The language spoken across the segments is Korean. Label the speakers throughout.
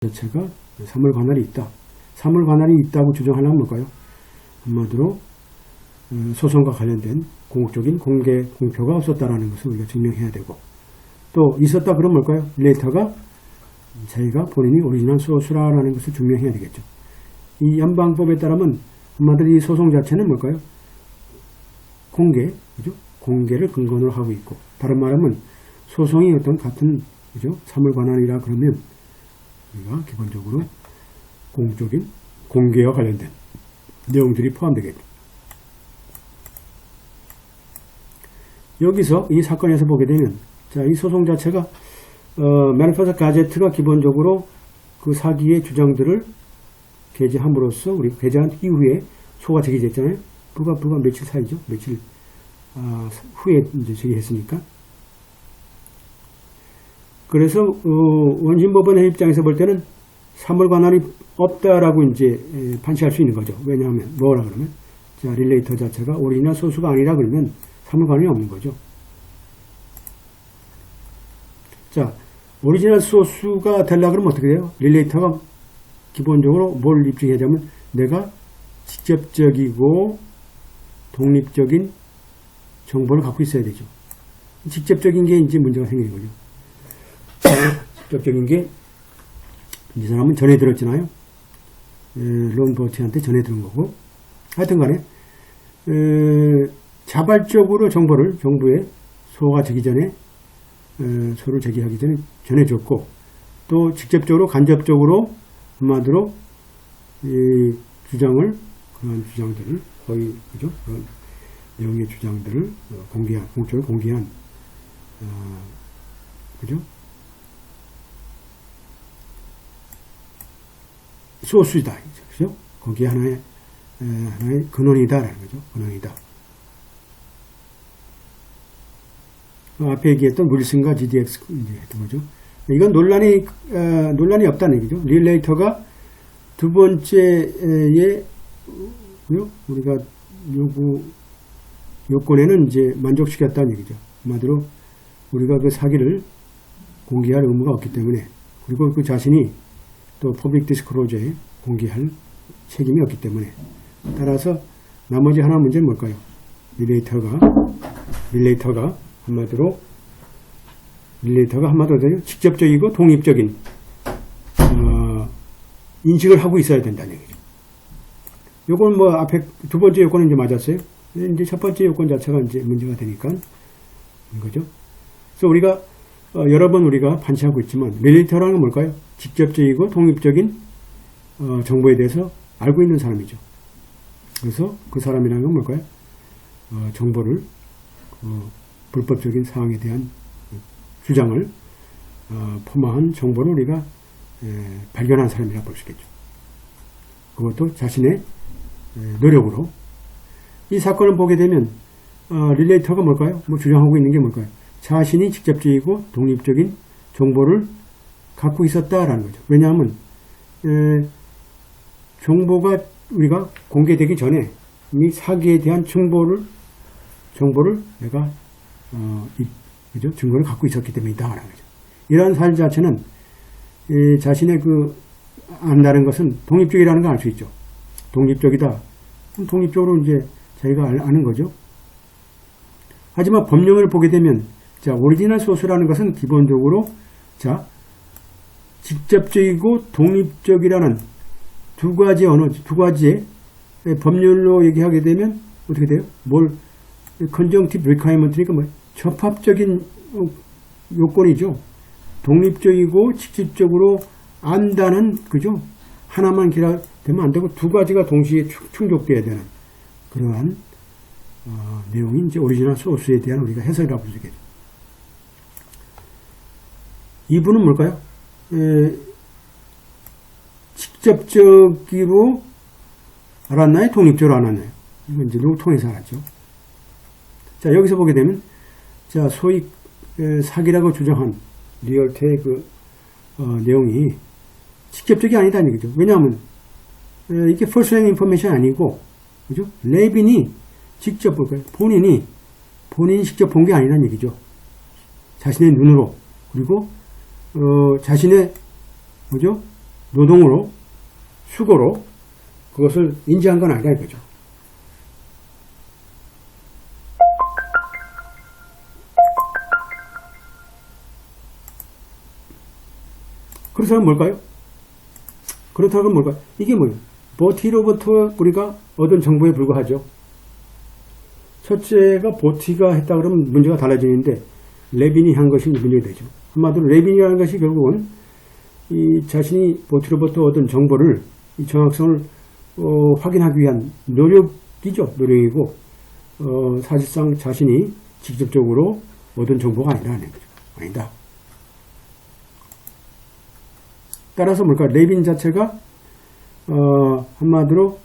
Speaker 1: 자체가 사물 관할이 있다. 사물 관할이 있다고 주장하려면 뭘까요? 한마디로 어, 소송과 관련된 공적인 공개 공표가 없었다라는 것을 우리가 증명해야 되고 또 있었다 그러면 뭘까요? 릴레이터가 자기가 본인이 오리지널 소스라는 것을 증명해야 되겠죠. 이 연방법에 따르면 한마디로 이 소송 자체는 뭘까요? 공개, 그죠? 공개를 근거로 하고 있고 다른 말하면 소송이 어떤 같은 그죠? 사물 관할이라 그러면 우리가 기본적으로 공적인 공개와 관련된 내용들이 포함되겠죠. 여기서 이 사건에서 보게 되면 자, 이 소송 자체가 어, 매니페스토 가제트가 기본적으로 그 사기의 주장들을 게재함으로써 우리 게재한 이후에 소가 제기됐잖아요. 불과 불과 며칠 사이죠. 며칠 아, 후에 이제 제기했으니까. 그래서 어, 원심법원의 입장에서 볼 때는 사물 관할이 없다라고 이제 에, 판시할 수 있는 거죠. 왜냐하면 뭐라 그러면 자 릴레이터 자체가 오리지널 소수가 아니라 그러면 사물 관할이 없는 거죠. 자 오리지널 소수가 되려 그러면 어떻게 돼요? 릴레이터가 기본적으로 뭘 입증해야 되면 내가 직접적이고 독립적인 정보를 갖고 있어야 되죠. 직접적인 게 이제 문제가 생기는 거죠. 직접적인 게 이 사람은 전해 들었잖아요. 론 버티한테 전해 들은 거고. 하여튼 간에 에, 자발적으로 정보를 정부에 소가 되기 전에 에, 소를 제기하기 전에 전해줬고 또 직접적으로 간접적으로 한마디로 이 주장을 그런 주장들을 거의 그죠 그런 내용의 주장들을 어, 공개한 공적으로 공개한 어, 그죠 소수이다. 그죠? 거기에 하나의 에, 하나의 근원이다라는 거죠. 근원이다. 그 앞에 얘기했던 윌슨과 GDX 했던 거죠. 이건 논란이 어, 논란이 없다는 얘기죠. 릴레이터가 두 번째에 어, 우리가 요구 요건에는 이제 만족시켰다는 얘기죠. 한마디로 우리가 그 사기를 공개할 의무가 없기 때문에. 그리고 그 자신이 또 퍼블릭 디스크로저에 공개할 책임이 없기 때문에 따라서 나머지 하나 문제는 뭘까요? 릴레이터가 릴레이터가 한마디로 릴레이터가 한마디로 직접적이고 독립적인 어, 인식을 하고 있어야 된다는 얘기죠. 요건 뭐 앞에 두 번째 요건은 이제 맞았어요. 이제 첫 번째 요건 자체가 이제 문제가 되니까 이거죠. 그래서 우리가 어, 여러 번 우리가 반시하고 있지만 건 뭘까요? 직접적이고 독립적인 어, 정보에 대해서 알고 있는 사람이죠. 그래서 그 사람이라는 건 뭘까요? 어, 정보를 어, 불법적인 사항에 대한 주장을 어, 포함한 정보를 우리가 에, 발견한 사람이라 볼 수 있겠죠. 그것도 자신의 에, 노력으로 이 사건을 보게 되면 어, 릴레이터가 뭘까요? 뭐 주장하고 있는 게 뭘까요? 자신이 직접적이고 독립적인 정보를 갖고 있었다라는 거죠. 왜냐하면 에, 정보가 우리가 공개되기 전에 이미 사기에 대한 정보를 정보를 내가 어, 이, 그죠? 증거를 갖고 있었기 때문이다라는 거죠. 이러한 사실 자체는 이 자신의 그 안다는 것은 독립적이라는 걸 알 수 있죠. 독립적이다. 독립적으로 이제 자기가 알- 아는 거죠. 하지만 법령을 보게 되면 자 오리지널 소스라는 것은 기본적으로 자 직접적이고 독립적이라는 두 가지 언어 두 가지의 법률로 얘기하게 되면 어떻게 돼요? 뭘 컨정티브 리콰이먼트니까 뭐 접합적인 어, 요건이죠. 독립적이고 직접적으로 안다는 그죠? 하나만 기라 되면 안 되고 두 가지가 동시에 충- 충족돼야 되는 그러한 어, 내용이 이제 오리지널 소스에 대한 우리가 해석이라고 있겠죠. 이분은 뭘까요? 에, 직접적으로 알았나요? 독립적으로 알았나요? 이건 이제 누구 통해서 알았죠. 자, 여기서 보게 되면, 자, 소위 에, 사기라고 주장한 리얼테의 그, 어, 내용이 직접적이 아니다는 얘기죠. 왜냐하면, 에, 이게 first hand information 아니고, 그죠? 레빈이 직접 볼까요? 본인이, 본인이 직접 본 게 아니라는 얘기죠. 자신의 눈으로, 그리고, 어, 자신의, 뭐죠? 노동으로 수고로 그것을 인지한 건 아니다 이거죠. 그렇다면 뭘까요? 그렇다면 뭘까요? 이게 뭐예요? 보티로부터 우리가 얻은 정보에 불과하죠. 첫째가 보티가 했다 그러면 문제가 달라지는데 레빈이 한 것이 문제가 되죠. 한마디로 레빈이라는 것이 결국은 이 자신이 보티로부터 얻은 정보를 이 정확성을 어, 확인하기 위한 노력이죠. 노력이고 어, 사실상 자신이 직접적으로 얻은 정보가 아니라는 거죠. 아니다. 따라서 뭘까? 레빈 자체가 어, 한마디로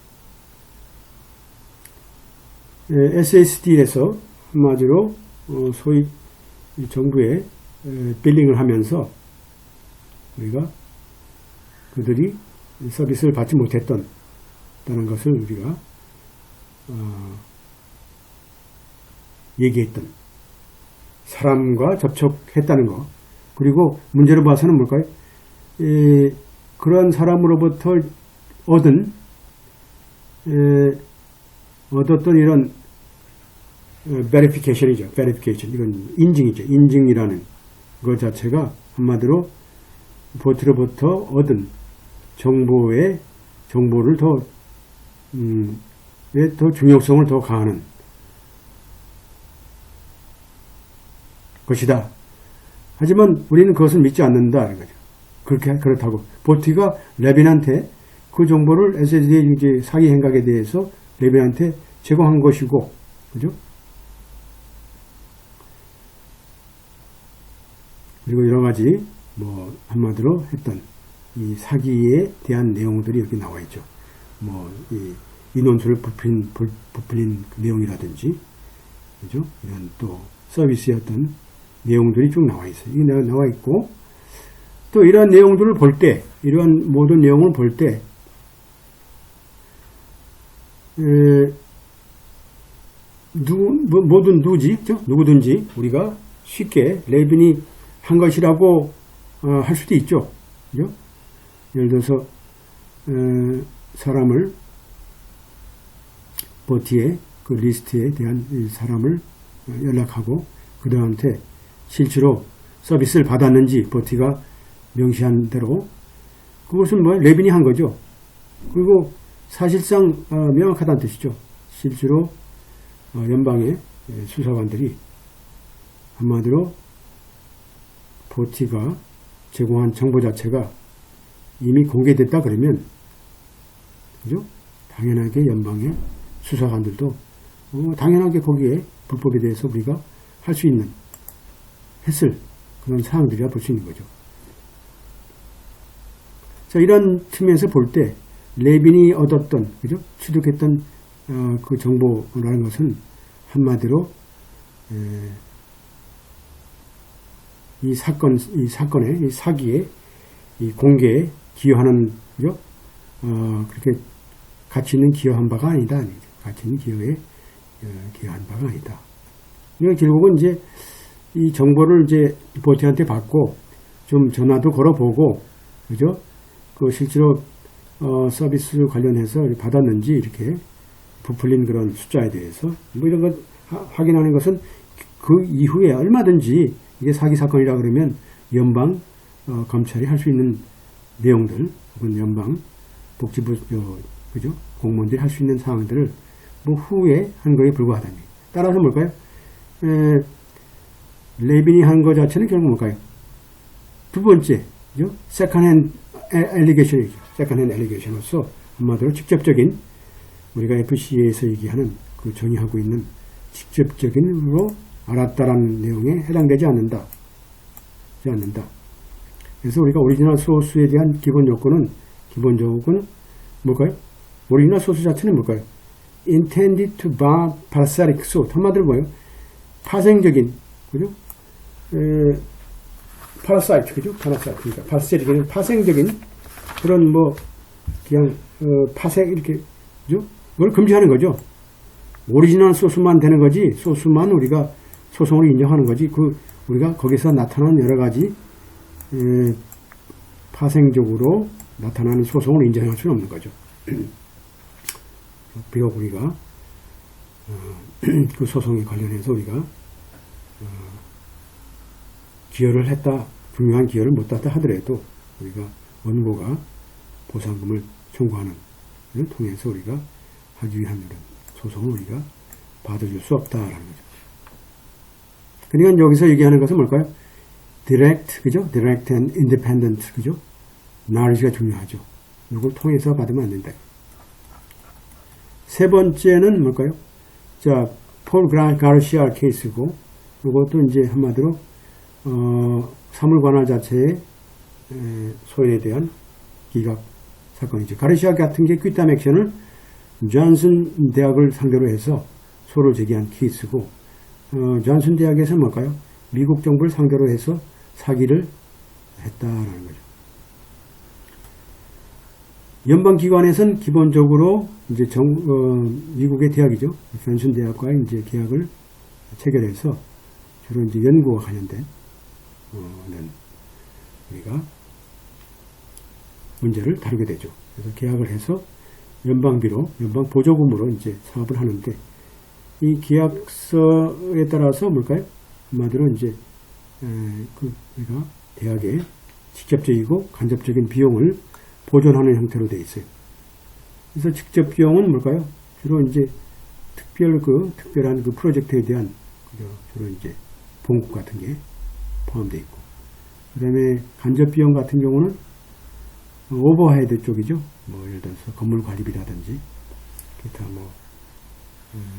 Speaker 1: SSD에서 한마디로 어, 소위 에, 빌링을 하면서 우리가 그들이 서비스를 받지 못했던 다는 것을 우리가 어, 얘기했던 사람과 접촉했다는 것 그리고 문제로 봐서는 뭘까요? 에, 그런 사람으로부터 얻은 에, 얻었던 이런 베리피케이션이죠. 베리피케이션 이건 인증이죠. 인증이라는 것 자체가 한마디로 보트로부터 얻은 정보의 정보를 더 음, 더 중요성을 더 가하는 것이다. 하지만 우리는 그것을 믿지 않는다. 거죠. 그렇게 그렇다고 보티가 레빈한테 그 정보를 SSD의 이제 사기 행각에 대해서 레빈한테 제공한 것이고, 그죠? 그리고 여러 가지 뭐 한마디로 했던 이 사기에 대한 내용들이 여기 나와 있죠. 뭐 이 인원수를 부풀린, 부- 부풀린 그 내용이라든지, 그죠? 이런 또 서비스의 어떤 내용들이 쭉 나와 있어요. 이게 나- 나와 있고, 또 이러한 내용들을 볼 때, 이러한 모든 내용을 볼 때, 에, 누, 뭐, 뭐든 그죠? 누구든지 우리가 쉽게 레빈이 한 것이라고 어, 할 수도 있죠. 그죠? 예를 들어서 에, 사람을 버티에 그 리스트에 대한 이 사람을 어, 연락하고 그들한테 실제로 서비스를 받았는지 버티가 명시한 대로 그것은 뭐 레빈이 한 거죠. 그리고 사실상 어, 명확하다는 뜻이죠. 실제로 어, 연방의 예, 수사관들이 한마디로 보티가 제공한 정보 자체가 이미 공개됐다 그러면 그죠? 당연하게 연방의 수사관들도 어, 당연하게 거기에 불법에 대해서 우리가 할 수 있는 했을 그런 사항들이라 볼 수 있는 거죠. 자, 이런 측면에서 볼 때 레빈이 얻었던 그죠? 취득했던 어, 그 정보라는 것은 한마디로 에, 이 사건 이 사건의 이 사기에 이 공개에 기여하는 그죠? 어, 그렇게 가치 있는 기여한 바가 아니다. 아니죠. 가치 있는 기여에 어, 기여한 바가 아니다. 이건 결국은 이제 이 정보를 이제 보티한테 받고 좀 전화도 걸어보고 그죠? 그 실제로 어, 서비스 관련해서 받았는지 이렇게 부풀린 그런 숫자에 대해서 뭐 이런 것 하- 확인하는 것은 그 이후에 얼마든지 이게 사기 사건이라 그러면 연방 어, 검찰이 할 수 있는 내용들 혹은 연방 복지부 어, 그죠 공무원들이 할 수 있는 사항들을 뭐 후에 한 거에 불과하다니 따라서 뭘까요? 에, 레빈이 한 거 자체는 결국 뭘까요? 두 번째, 그죠? 세컨핸 엘리게이션이죠. 세컨핸 엘리게이션으로서 한마디로 직접적인 우리가 FCA에서 얘기하는 그 정의하고 있는 직접적인으로 알았다라는 내용에 해당되지 않는다. 되지 않는다. 그래서 우리가 오리지널 소스에 대한 기본 요건은 기본 조건은 뭘까요? 오리지널 소스 자체는 뭘까요? intended to bar parasitic source. 한마디로 뭐예요? 파생적인, 그죠? 에, 파라사이트, 그죠? 파라사이트. 그러니까 파라사이트는 파생적인 그런 뭐, 그냥, 어, 파생, 이렇게, 그죠? 그걸 금지하는 거죠. 오리지널 소스만 되는 거지, 소스만 우리가 소송을 인정하는 거지, 그, 우리가 거기서 나타난 여러 가지, 에, 파생적으로 나타나는 소송을 인정할 수는 없는 거죠. 비록 우리가 어, 그 소송에 관련해서 우리가 어, 기여를 했다, 중요한 기여를 못 했다 하더라도 우리가 원고가 보상금을 청구하는 을 통해서 우리가 하기 위한 소송을 우리가 받아줄 수 없다라는 거죠. 그러니까 여기서 얘기하는 것은 뭘까요? direct, 그죠? direct and independent, 그죠? knowledge가 중요하죠. 이걸 통해서 받으면 안 된다. 세 번째는 뭘까요? 자, 폴 가르시아 케이스고, 이것도 이제 한마디로, 어, 사물 관할 자체의 에, 소인에 대한 기각 사건이죠. 가르시아 같은 게 퀴탐 액션을 존슨 대학을 상대로 해서 소를 제기한 케이스고, 어, 존슨 대학에서 뭘까요? 미국 정부를 상대로 해서 사기를 했다라는 거죠. 연방기관에서는 기본적으로 이제 정, 어, 미국의 대학이죠. 존슨 대학과 이제 계약을 체결해서 주로 이제 연구와 관련된, 어, 는 우리가 문제를 다루게 되죠. 그래서 계약을 해서 연방비로, 연방 보조금으로 이제 사업을 하는데 이 계약서에 따라서 뭘까요? 한마디로 이제 에, 그 우리가 대학에 직접적이고 간접적인 비용을 보존하는 형태로 되어 있어요. 그래서 직접 비용은 뭘까요? 주로 이제 특별 그 특별한 그 프로젝트에 대한? 주로 이제 봉급 같은 게 포함되어 있고 그 다음에 간접 비용 같은 경우는 오버헤드 쪽이죠. 뭐 예를 들어서 건물 관리비라든지 기타 뭐, 음,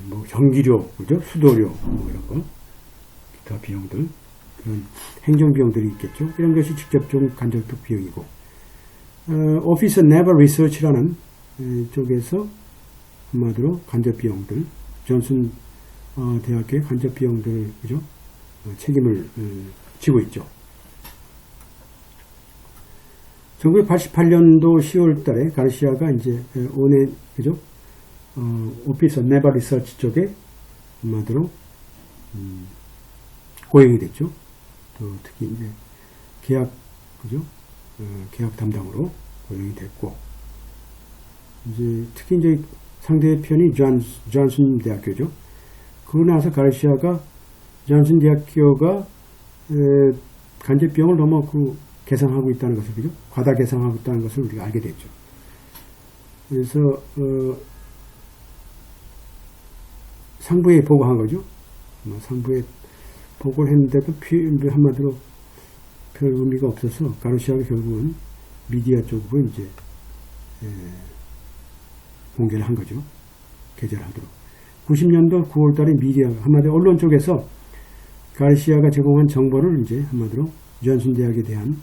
Speaker 1: 뭐 전기료, 그죠? 수도료 뭐 이런 거 기타 비용들 그런 행정 비용들이 있겠죠. 이런 것이 직접적 간접적 비용이고 어, 네버 리서치라는 에, 쪽에서 한마디로 간접 비용들 존슨 어, 대학교의 간접 비용들 그죠? 어, 책임을 음, 지고 있죠. 1988년도 10월 달에 가르시아가 이제 오네, 그죠? 어, 오피스 네바 리서치 쪽에 한마디로, 음, 고용이 됐죠. 또 특히 이제 계약, 그죠? 어, 계약 담당으로 고용이 됐고, 이제 특히 이제 상대편이 존, 존슨 대학교죠. 그러고 나서 가르시아가 존슨 대학교가 에, 비용을 너무 그 계상하고 있다는 것을 그죠? 과다 계상하고 있다는 것을 우리가 알게 됐죠. 그래서 어, 상부에 보고한 거죠. 뭐 상부에 보고를 했는데도 피, 한마디로 별 의미가 없어서 가르시아가 결국은 미디어 쪽으로 이제 에, 공개를 한 거죠. 게재를 하도록. 90년도 9월달에 미디어 한마디로 언론 쪽에서 가르시아가 제공한 정보를 이제 한마디로 존슨 대학에 대한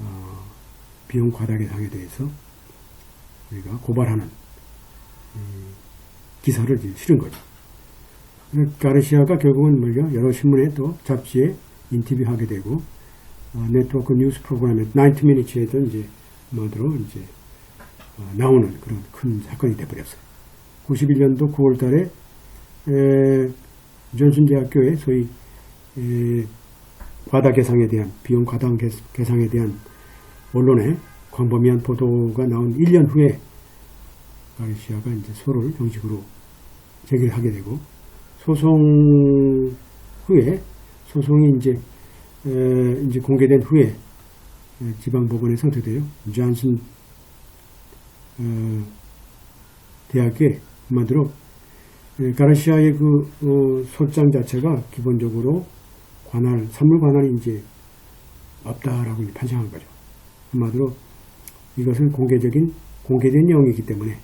Speaker 1: 어, 비용 과다 계상에 대해서 우리가 고발하는 음, 기사를 실은 거죠. 그래서 가르시아가 결국은 우리가 여러 신문에 또 잡지에 인터뷰하게 되고 어, 네트워크 뉴스 프로그램에 90 미니츠에도 이제 뭐로 이제 어, 나오는 그런 큰 사건이 돼버렸어요. 91년도 9월달에 존슨 대학교의 소위 에, 과다 계상에 대한 비용 과다 계상에 대한 언론의 광범위한 보도가 나온 1년 후에 가르시아가 이제 소를 정식으로 제기하게 되고 소송 후에 소송이 이제 에, 이제 공개된 후에 에, 지방 법원에서 어떻게 돼요? 존슨 어, 대학의 한마디로 에, 가르시아의 그 어, 소장 자체가 기본적으로 관할, 산물 관할이 이제 없다라고 이제 판정한 거죠. 한마디로 이것은 공개적인, 공개된 내용이기 때문에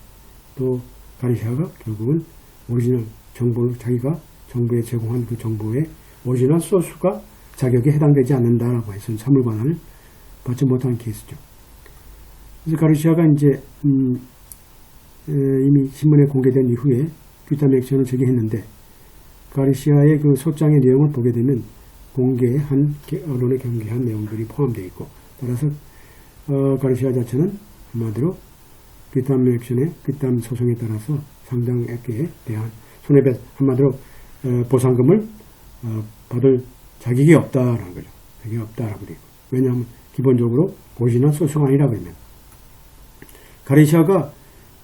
Speaker 1: 또 가르시아가 결국은 오리지널 정보를 자기가 정부에 제공한 그 정보의 오리지널 소스가 자격에 해당되지 않는다라고 해서 산물 관할을 받지 못한 케이스죠. 그래서 가르시아가 이제, 음, 에, 이미 신문에 공개된 이후에 규탄 액션을 제기했는데 가르시아의 그 소장의 내용을 보게 되면 공개한 언론에 경계한 내용들이 포함되어 있고 따라서 어, 가르시아 자체는 한마디로 귀담 액션의 귀담 소송에 따라서 상당액에 대한 손해배 한마디로 어, 보상금을 어, 받을 자격이 없다라는 거죠. 자격이 없다라고 있고 왜냐하면 기본적으로 고지나 소송 아니라 그러면 가르시아가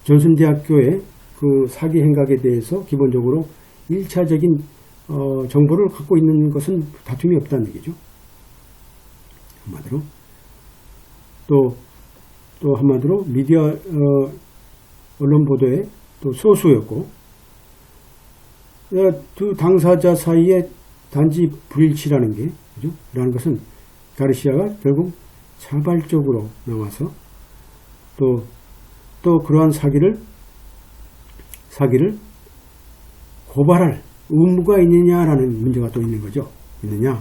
Speaker 1: 존슨대학교의 그 사기 행각에 대해서 기본적으로 1차적인 어, 정보를 갖고 있는 것은 다툼이 없다는 얘기죠. 한마디로. 또, 또 한마디로 미디어, 어, 언론 보도에 또 소수였고, 어, 두 당사자 사이에 단지 불일치라는 게, 그죠? 라는 것은 가르시아가 결국 자발적으로 나와서 또, 또 그러한 사기를, 사기를 고발할 의무가 있느냐라는 문제가 또 있는 거죠. 있느냐.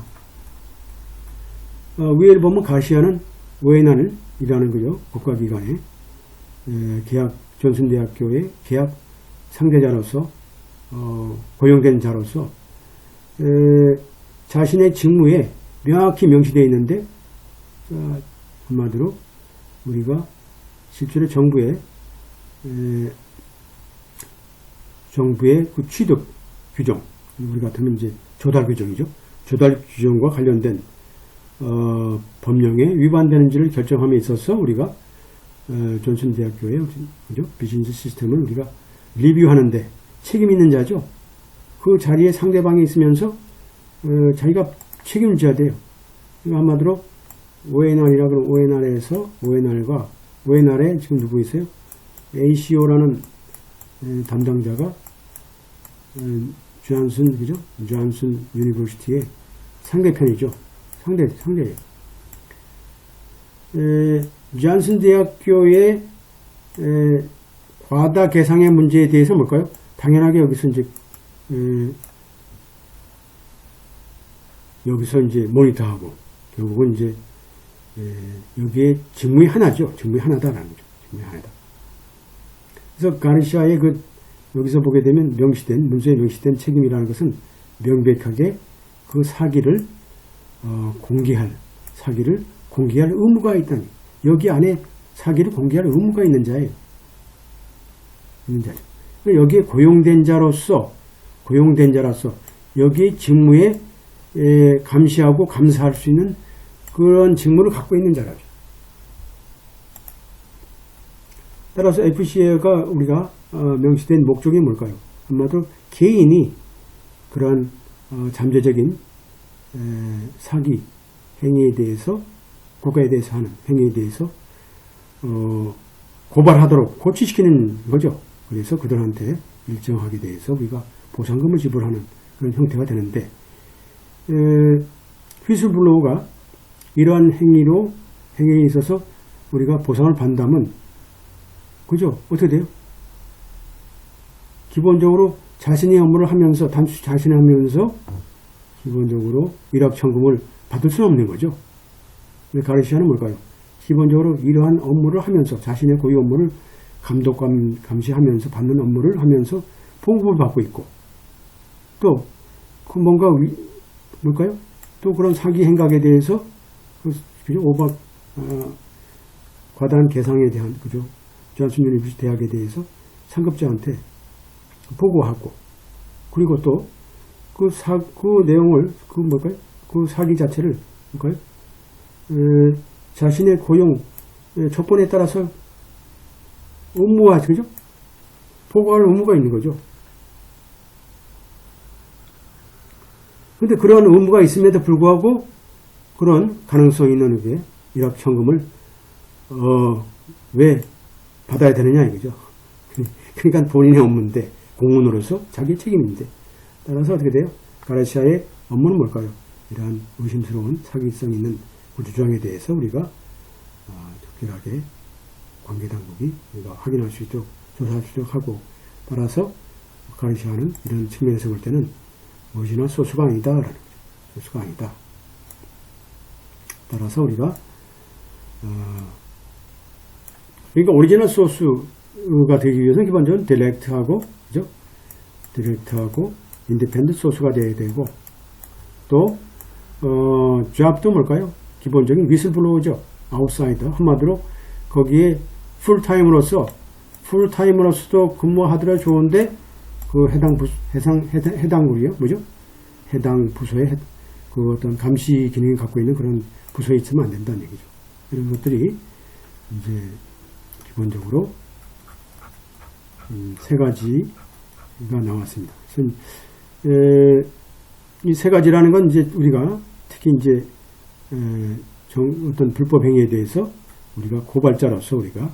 Speaker 1: 어, 위에 보면 가시아는 외난을 일하는 거죠. 국가기관에 에, 계약 존슨대학교의 계약 상대자로서 어, 고용된 자로서 에, 자신의 직무에 명확히 명시되어 있는데 어, 한마디로 우리가 실제로 정부의 에, 정부의 그 취득 규정 우리 같으면 이제 조달 규정이죠. 조달 규정과 관련된 어, 법령에 위반되는지를 결정함에 있어서 우리가 어, 존슨 대학교의 그죠? 비즈니스 시스템을 우리가 리뷰하는데 책임 있는 자죠. 그 자리에 상대방이 있으면서 어, 자기가 책임을 져야 돼요. 한마디로 ONR이라 그러면 ONR에서 ONR과 ONR에 지금 누구 있어요? ACO라는 에, 담당자가 음, 주한순 그죠? 주한순 유니버시티의 상대편이죠. 상대 상대예요. 에, 주한순 대학교의 에, 과다 계상의 문제에 대해서 뭘까요? 당연하게 여기서 이제 에, 여기서 이제 모니터하고 결국은 이제 에, 여기에 직무의 하나죠. 직무의 하나다라는 거죠. 직무의 하나다. 그래서 가르시아의 그 여기서 보게 되면 명시된 문서에 명시된 책임이라는 것은 명백하게 그 사기를 어, 공개할 사기를 공개할 의무가 있다니 여기 안에 사기를 공개할 의무가 있는 자예요. 있는 자죠. 여기에 고용된 자로서 고용된 자로서 여기 직무에 에, 감시하고 감사할 수 있는 그런 직무를 갖고 있는 자라죠. 따라서 FCA가 우리가 어, 명시된 목적이 뭘까요? 한마디로 개인이 그러한 어, 잠재적인 에, 사기 행위에 대해서 국가에 대해서 하는 행위에 대해서 어, 고발하도록 고치시키는 거죠. 그래서 그들한테 일정하게 대해서 우리가 보상금을 지불하는 그런 형태가 되는데 에, 휘슬블로우가 이러한 행위로 행위에 있어서 우리가 보상을 받는다면 그죠? 어떻게 돼요? 기본적으로 자신의 업무를 하면서 단수 자신이 하면서 기본적으로 일확천금을 받을 수는 없는 거죠. 가르시아는 뭘까요? 기본적으로 이러한 업무를 하면서 자신의 고유 업무를 감독 감, 감시하면서 받는 업무를 하면서 봉급을 받고 있고 또 그 뭔가 위, 뭘까요? 또 그런 사기 행각에 대해서 그, 그죠? 오박 어, 과다한 계상에 대한 그죠? 존슨 유니버시티 대학에 대해서 상급자한테 보고하고 그리고 또그 사, 그 내용을 그 뭘까요? 그 사기 자체를 뭘까요? 에, 자신의 고용 에, 조건에 따라서 의무화 그죠? 보고할 의무가 있는 거죠. 근데 그러한 의무가 있음에도 불구하고 그런 가능성이 있는 게 일확천금을 어, 왜 받아야 되느냐 이거죠. 그러니까 본인의 업무인데 공무원으로서 자기 책임인데 따라서 어떻게 돼요? 가르시아의 업무는 뭘까요? 이러한 의심스러운 사기성 있는 주장에 대해서 우리가 어, 적절하게 관계당국이 우리가 확인할 수 있도록 조사할 수 있도록 하고 따라서 가르시아는 이런 측면에서 볼 때는 무엇이나 소수가 아니다 라는 거죠. 소수가 아니다. 따라서 우리가 어, 그러니까 오리지널 소스가 되기 위해서는 기본적으로 디렉트하고 그죠? 디렉트하고 인디펜던트 소스가 돼야 되고 또 어, 잡도 뭘까요? 기본적인 위슬블로우죠. 아웃사이더 한마디로 거기에 풀타임으로서 풀타임으로서도 근무하더라 좋은데 그 해당 부 해당 해당 해당물이요 뭐죠? 해당 부서에 해, 그 어떤 감시 기능을 갖고 있는 그런 부서에 있으면 안 된다는 얘기죠. 이런 것들이 이제 기본적으로 음, 세 가지가 나왔습니다. 이 세 가지라는 건 이제 우리가 특히 이제 에, 정, 어떤 불법 행위에 대해서 우리가 고발자로서 우리가 어,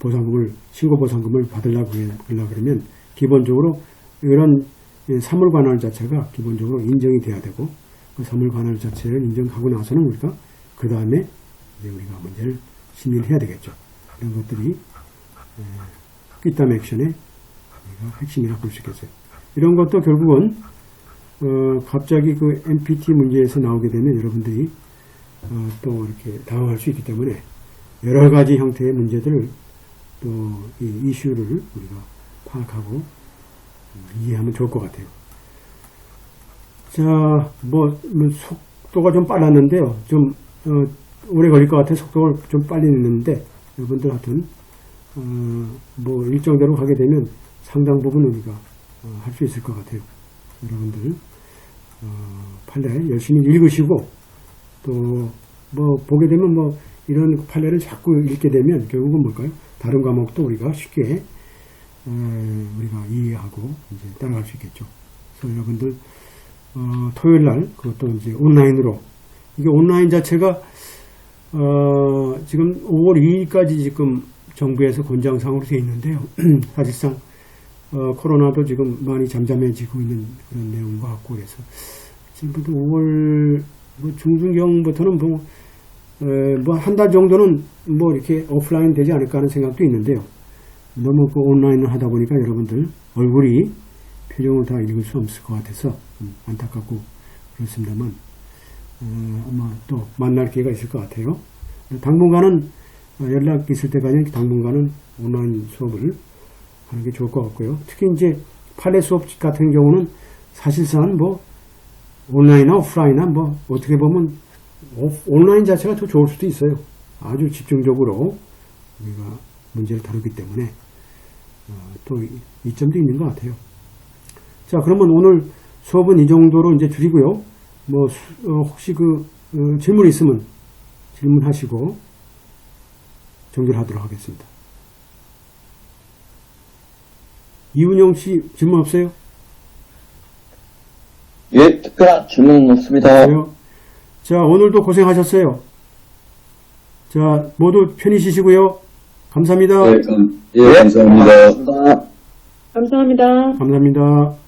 Speaker 1: 보상금을 신고 보상금을 받으려고 그러면 기본적으로 이런 이 사물 관할 자체가 기본적으로 인정이 돼야 되고 그 사물 관할 자체를 인정하고 나서는 우리가 그 다음에 이제 우리가 문제를 심의를 해야 되겠죠. 이런 것들이 에, 뒷담 액션의 우리가 핵심이라고 볼 수 있겠어요. 이런 것도 결국은 어, 갑자기 그 NPT 문제에서 나오게 되면 여러분들이 어, 또 이렇게 당황할 수 있기 때문에 여러 가지 형태의 문제들을 또 이 이슈를 우리가 파악하고 음, 이해하면 좋을 것 같아요. 자, 뭐, 뭐 속도가 좀 빨랐는데요. 좀 어, 오래 걸릴 것 같아 속도가 좀 빨리 냈는데 여러분들 하여튼 어, 뭐 일정대로 가게 되면 상당 부분 우리가 어, 할 수 있을 것 같아요. 여러분들 어, 판례 열심히 읽으시고 또 뭐 보게 되면 뭐 이런 판례를 자꾸 읽게 되면 결국은 뭘까요? 다른 과목도 우리가 쉽게 에, 우리가 이해하고 이제 따라갈 수 있겠죠. 그래서 여러분들 어, 토요일 날 그것도 이제 온라인으로 이게 온라인 자체가 어, 지금 5월 2일까지 지금 정부에서 권장상으로 되어 있는데요. 사실상 어, 코로나도 지금 많이 잠잠해지고 있는 그런 내용인 것 같고 그래서 지금부터 5월 뭐 중순경부터는 뭐, 뭐 한 달 정도는 뭐 이렇게 오프라인 되지 않을까 하는 생각도 있는데요. 너무 그 온라인을 하다 보니까 여러분들 얼굴이 표정을 다 읽을 수 없을 것 같아서 음, 안타깝고 그렇습니다만 어, 아마 또 만날 기회가 있을 것 같아요. 당분간은 어, 연락 있을 때까지 당분간은 온라인 수업을 하는 게 좋을 것 같고요. 특히 이제 판례 수업 같은 경우는 사실상 뭐 온라인이나 오프라인이나 뭐 어떻게 보면 오- 온라인 자체가 더 좋을 수도 있어요. 아주 집중적으로 우리가 문제를 다루기 때문에 어, 또 이- 이점도 있는 것 같아요. 자, 그러면 오늘 수업은 이 정도로 이제 줄이고요. 뭐 수- 어, 혹시 그 어, 질문 있으면 질문하시고 정리를 하도록 하겠습니다. 이운영 씨 질문 없어요?
Speaker 2: 예, 특별한 질문은 없습니다.
Speaker 1: 없어요? 자, 오늘도 고생하셨어요. 자, 모두 편히 쉬시고요. 감사합니다.
Speaker 3: 네, 감, 예,
Speaker 2: 감사합니다.
Speaker 4: 감사합니다.
Speaker 1: 감사합니다.